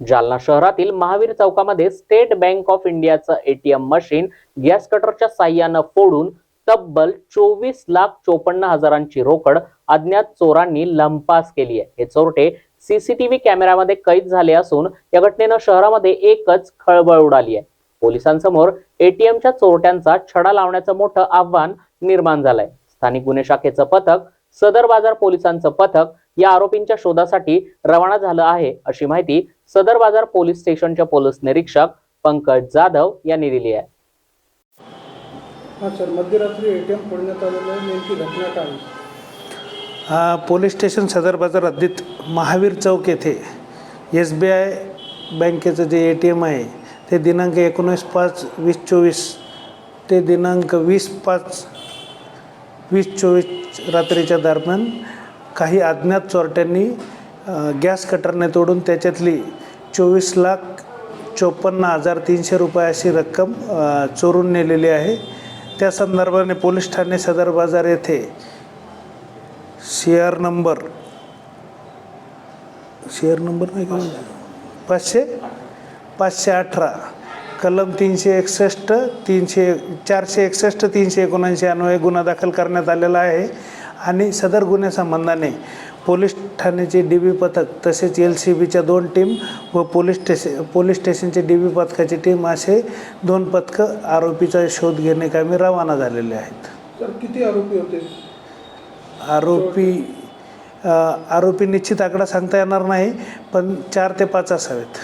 जालना शहरातील महावीर चौकामध्ये state bank of इंडियाचं एटीएम मशीन गॅस कटरच्या साह्यानं फोडून तब्बल चोवीस लाख चोपन्न हजारांची रोकड अज्ञात चोरांनी लंपास केली आहे. हे चोरटे सीसीटीव्ही कॅमेऱ्यामध्ये कैद झाले असून या घटनेनं शहरामध्ये एकच खळबळ उडाली आहे. पोलिसांसमोर एटीएमच्या चोरट्यांचा छडा लावण्याचं मोठं आव्हान निर्माण झालंय. स्थानिक गुन्हे शाखेचं पथक सदर बाजार पोलिसांचं पथक या आरोपींच्या शोधासाठी रवाना झालं आहे अशी माहिती सदर बाजार पोलीस स्टेशनचे पोलीस निरीक्षक पंकज जाधव यांनी दिली आहे हां सर मध्यरात्री ए टी एम फोडण्यात आलेलं आहे नेमकी घटना काय आहे? हा पोलीस स्टेशन सदर बाजार हद्दीत महावीर चौक येथे एस बी आय बँकेचं जे ए टी एम आहे ते दिनांक एकोणीस पाच वीस चोवीस ते दिनांक वीस पाच वीस चोवीस रात्रीच्या दरम्यान काही अज्ञात चोरट्यांनी गॅस कटरने तोडून त्याच्यातली चोवीस लाख चोपन्न हजार तीनशे रुपये अशी रक्कम चोरून नेलेली आहे. त्या संदर्भाने पोलीस ठाणे सदर बाजार येथे शेअर नंबर शेअर नंबर नाही का? पाचशे पाचशे अठरा कलम तीनशे एकसष्ट तीनशे चारशे एकसष्ट तीनशे एकोणऐंशी अन्वये गुन्हा दाखल करण्यात आलेला आहे. आणि सदर गुन्ह्यासंबंधाने पोलीस ठाण्याचे डी बी पथक तसेच एल सी बीच्या दोन टीम व पोलीस स्टेशन पोलीस स्टेशनचे डी बी पथकाची टीम असे दोन पथकं आरोपीचा शोध घेणे कामी रवाना झालेले आहेत. सर किती आरोपी होते? आरोपी आरोपी निश्चित आकडा सांगता येणार नाही पण चार ते पाच असावेत.